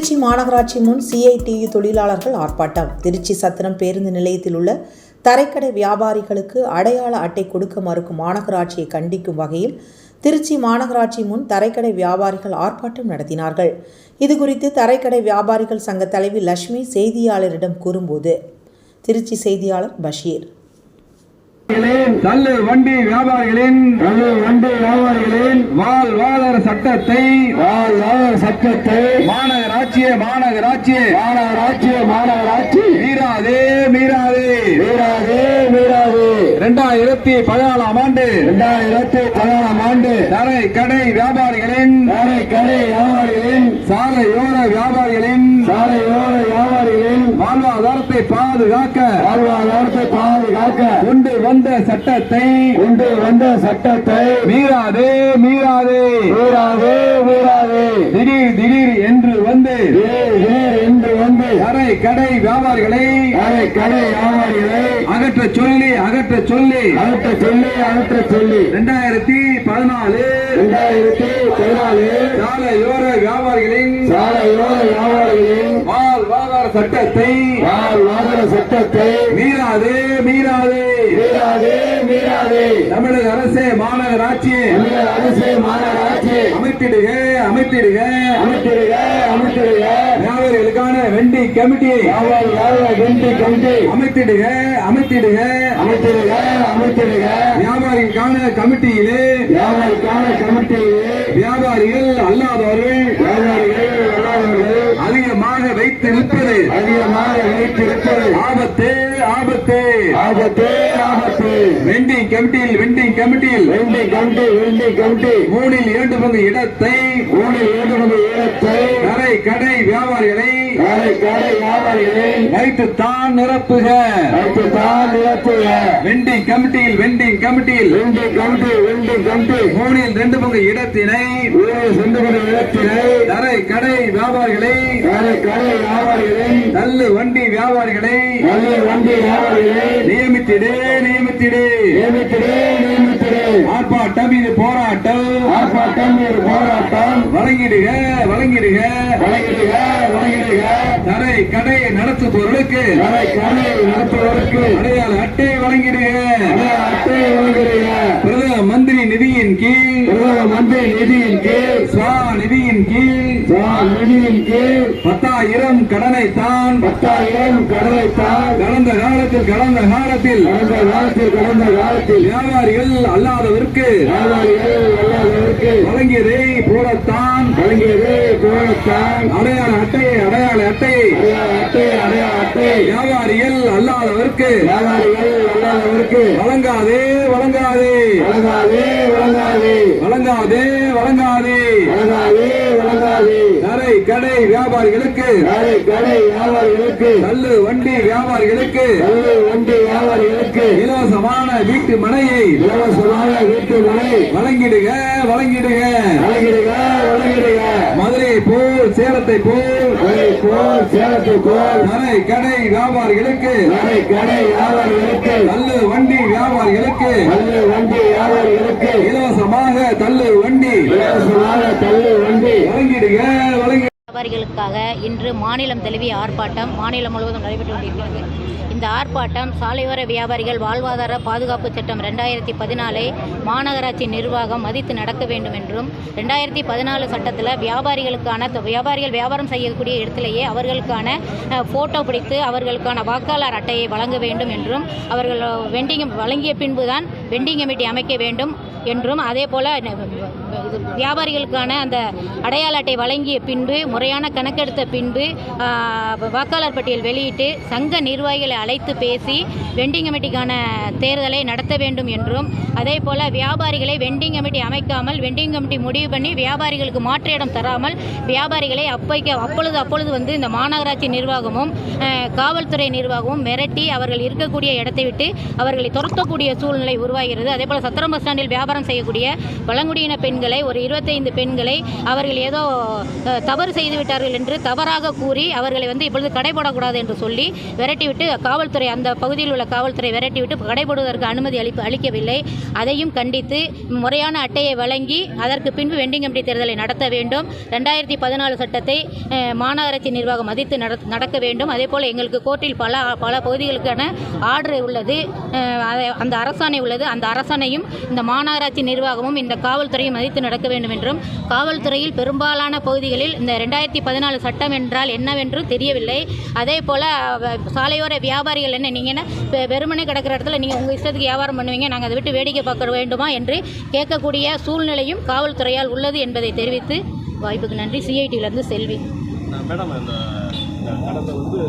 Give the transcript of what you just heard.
திருச்சி மாநகராட்சி முன் சிஐடியு தொழிலாளர்கள் ஆர்ப்பாட்டம். திருச்சி சத்திரம் பேருந்து நிலையத்தில் உள்ள தரைக்கடை வியாபாரிகளுக்கு அடையாள அட்டை கொடுக்க மறுக்கும் மாநகராட்சியை கண்டிக்கும் வகையில் திருச்சி மாநகராட்சி முன் தரைக்கடை வியாபாரிகள் ஆர்ப்பாட்டம் நடத்தினார்கள். இதுகுறித்து தரைக்கடை வியாபாரிகள் சங்க தலைவி லட்சுமி செய்தியாளரிடம் கூறும்போது திருச்சி செய்தியாளர் பஷீர் தள்ளு வண்டி வியாபாரிகளின் தள்ளு வண்டி வியாபாரிகளின் வாழ்வாளர் சட்டத்தை வாழ்வாளர் சட்டத்தை மாநகராட்சிய மாநகராட்சிய மாநகராட்சிய மாநகராட்சி மீறாதே மீறாதே மீறாதே மீறாதே. இரண்டாயிரத்தி பதினாலாம் ஆண்டு. இரண்டாயிரத்தி பதினாலாம் ஆண்டு. தரை கடை வியாபாரிகளின் தரை கடை வியாபாரிகளின் சாலையோர வியாபாரிகளின் சாலையோர வியாபாரிகளின் வாழ்வாதாரத்தை பாதுகாக்க வாழ்வாதாரத்தை பாதுகாக்க கொண்டு வந்த சட்டத்தை கொண்டு வந்த சட்டத்தை மீறாதே மீறாதே. மீறாதே மீறாதே. திடீர் திடீர் என்று வந்து திடீர் திடீர் என்று வந்து அரை கடை வியாபாரிகளை அரை கடை வியாபாரிகளை அகற்ற சொல்லி அகற்ற சொல்லி. அகற்ற சொல்லி அகற்ற சொல்லி. இரண்டாயிரத்தி பதினாலு. இரண்டாயிரத்தி பதினாலு. சாலையோர வியாபாரிகளின் சாலையோர வியாபாரிகளின் வாழ்வாதார சட்டத்தை வாழ்வாதார சட்டத்தை மீறாதே மீறாதே. மீறாதே மீறாதே. தமிழக அரசே மாநகராட்சி. தமிழக அரசே மாநகராட்சி. அமைத்திடுக அமைத்திடுக. அமைத்திடுக அமைத்திடுக. வியாபாரிகளுக்கான வெண்டி கமிட்டி. வெண்டி கமிட்டி. அமைத்திடுக அமைத்திடுக. அமைத்திடுக அமைத்திடுக. வியாபாரிகளுக்கான கமிட்டியிலே. வியாபாரிக்கான கமிட்டியிலே. வியாபாரிகள் அல்லாதவர்கள். வியாபாரிகள் அல்லாதவர்கள். அதிகமாக வைத்து நிற்பது அதிகமாக வைத்து நிற்பது ஆபத்து ஆபத்து. ஆபத்து. வெண்டிங் கமிட்டியில் வெண்டிங் கமிட்டியில் வெண்டிங் கமிட்டி வெண்டிங் கமிட்டி மூணில் இரண்டு பங்கு இடத்தை. மூணில் இரண்டு பங்கு இடத்தை. கடை கடை வியாபாரிகளை. கடை கடை வியாபாரிகளை. வைத்து தான் நிரப்புக. வைத்து தான் நிரப்புக. வெண்டிங் கமிட்டியில் வெண்டிங் கமிட்டியில் வெண்டிங் கமிட்டி வெண்டிங் கமிட்டி மூணில் ரெண்டு பங்கு இடத்தினை. ரெண்டு பங்கு இடத்தினை. கடை கடை வியாபாரிகளை. கடை கடை வியாபாரிகளை. தள்ளு வண்டி வியாபாரிகளை. தள்ளு வண்டி வியாபாரிகளை. நியமித்திடு நியமித்திடு. நியமித்திடு நியமித்திடு ஆர்ப்பாட்டம் இது போராட்டம். ஆர்ப்பாட்டம் இது போராட்டம். வழங்கிடுக வழங்கிடுக. வழங்கிடுக வழங்கிடுக. தரை கடை நடத்துபவர்களுக்கு. தரை கடை நடத்துபவர்களுக்கு. அடையாள அட்டை வழங்கிடுக. அட்டை வழங்கிடுக. நிதியின் கீழ். மந்திரி நிதியின் கீழ். ஸ்வா நிதியின் கீழ். ஸ்வா நிதியின் கீழ். பத்தாயிரம் கடனை தான். பத்தாயிரம் கடனை தான். கடந்த காலத்தில் கடந்த காலத்தில். கடந்த காலத்தில் கடந்த காலத்தில். வியாபாரிகள் அல்லாதவருக்கு. வியாபாரிகள் அல்லாதவருக்கு. வழங்கியதை போலத்தான். வழங்கியதை போலத்தான். அடையாள அட்டை அடையாள அட்டை. அடையாள அட்டை அடையாள அட்டை. வியாபாரிகள் அல்லாதவருக்கு. வியாபாரிகள் அல்லாதவருக்கு. வழங்காதே வழங்காதே வழங்காதே வழங்காதே வழங்காதே வழங்காதே வழங்காதே கடை வியாபாரிகளுக்கு கடை வியாபாரிகளுக்கு தள்ளு வண்டி வியாபாரிகளுக்கு தள்ளு வண்டி வியாபாரிகளுக்கு இலவசமான வீட்டு மனையை இலவசமான வீட்டு மனை வழங்கிடுக வழங்கிடுக. வழங்கிடுக வழங்கிடுக. மதுரை போல் சேலத்தை போல் போல் சேலத்தை போல் கடை கடை வியாபாரிகளுக்கு கடை கடை வியாபாரிகளுக்கு தள்ளு வண்டி வியாபாரிகளுக்கு தள்ளு வண்டி வியாபாரிகளுக்கு இலவசமாக தள்ளு வண்டி இலவசமாக தள்ளு வண்டி வழங்கிடுக வழங்கி வியாபாரிகளுக்காக இன்று மாநிலம் தழுவிய ஆர்ப்பாட்டம் மாநிலம் முழுவதும் நடைபெற்று கொண்டிருக்கிறது. இந்த ஆர்ப்பாட்டம் சாலையோர வியாபாரிகள் வாழ்வாதார பாதுகாப்பு சட்டம் ரெண்டாயிரத்தி பதினாலை மாநகராட்சி நிர்வாகம் மதித்து நடக்க வேண்டும் என்றும் ரெண்டாயிரத்தி பதினாலு சட்டத்தில் வியாபாரிகளுக்கான வியாபாரிகள் வியாபாரம் செய்யக்கூடிய இடத்திலேயே அவர்களுக்கான ஃபோட்டோ பிடித்து அவர்களுக்கான வாக்காளர் அட்டையை வழங்க வேண்டும் என்றும் அவர்கள் வெண்டிங் வழங்கிய பின்புதான் வெண்டிங் கமிட்டி அமைக்க வேண்டும். என்றும் அதே போல் இது வியாபாரிகளுக்கான அந்த அடையாள அட்டை வழங்கிய பின்பு முறையான கணக்கெடுத்த பின்பு வாக்காளர் பட்டியல் வெளியிட்டு சங்க நிர்வாகிகளை அழைத்து பேசி வெண்டிங் கமிட்டிக்கான தேர்தலை நடத்த வேண்டும் என்றும் அதே போல் வியாபாரிகளை வெண்டிங் கமிட்டி அமைக்காமல் வெண்டிங் கமிட்டி முடிவு பண்ணி வியாபாரிகளுக்கு மாற்று இடம் தராமல் வியாபாரிகளை அப்பைக்கு அப்பொழுது அப்பொழுது வந்து இந்த மாநகராட்சி நிர்வாகமும் காவல்துறை நிர்வாகமும் மிரட்டி அவர்கள் இருக்கக்கூடிய இடத்தை விட்டு அவர்களை துரத்தக்கூடிய சூழ்நிலை உருவாகிறது. அதே போல் சத்திரம் பஸ் ஸ்டாண்டில் வியாபாரம் செய்யக்கூடிய பழங்குடியின பெண்களை ஒரு இருபத்தைந்து பெண்களை அவர்கள் ஏதோ தவறு செய்து விட்டார்கள் என்று தவறாக கூறி அவர்களை வந்து இப்பொழுது கடைபடக்கூடாது என்று சொல்லி விரட்டிவிட்டு காவல்துறை அந்த பகுதியில் உள்ள காவல்துறை விரட்டிவிட்டு கடைபோடுவதற்கு அனுமதி அளிப்பு அளிக்கவில்லை. அதையும் கண்டித்து முறையான அட்டையை வழங்கி அதற்கு பின்பு வெண்டிங் கமிட்டி தேர்தலை நடத்த வேண்டும். ரெண்டாயிரத்தி பதினாலு சட்டத்தை மாநகராட்சி நிர்வாகம் மதித்து நடக்க வேண்டும். அதே போல் எங்களுக்கு கோர்ட்டில் பல பல பகுதிகளுக்கான ஆர்டர் உள்ளது. அதை- அந்த அரசாணை உள்ளது. அந்த அரசாணையும் இந்த மாநகராட்சி நிர்வாகமும் இந்த காவல்துறையும் மதித்து நடக்க வேண்டும் என்றும் காவல்துறையில் பெரும்பாலான பகுதிகளில் இந்த ரெண்டாயிரத்தி பதினாலு சட்டம் என்றால் என்னவென்று தெரியவில்லை. அதே போல் சாலையோர வியாபாரிகள் என்ன நீங்கள் என்ன வெறுமனே கிடக்கிற இடத்துல நீங்கள் உங்கள் இஷ்டத்துக்கு வியாபாரம் பண்ணுவீங்க. நாங்கள் அதை விட்டு வேடிக்கை பார்க்க வேண்டுமா என்று கேட்கக்கூடிய சூழ்நிலையும் காவல்துறையால் உள்ளது என்பதை தெரிவித்து வாய்ப்புக்கு நன்றி. சிஐடியிலேருந்து செல்வி. மேடம்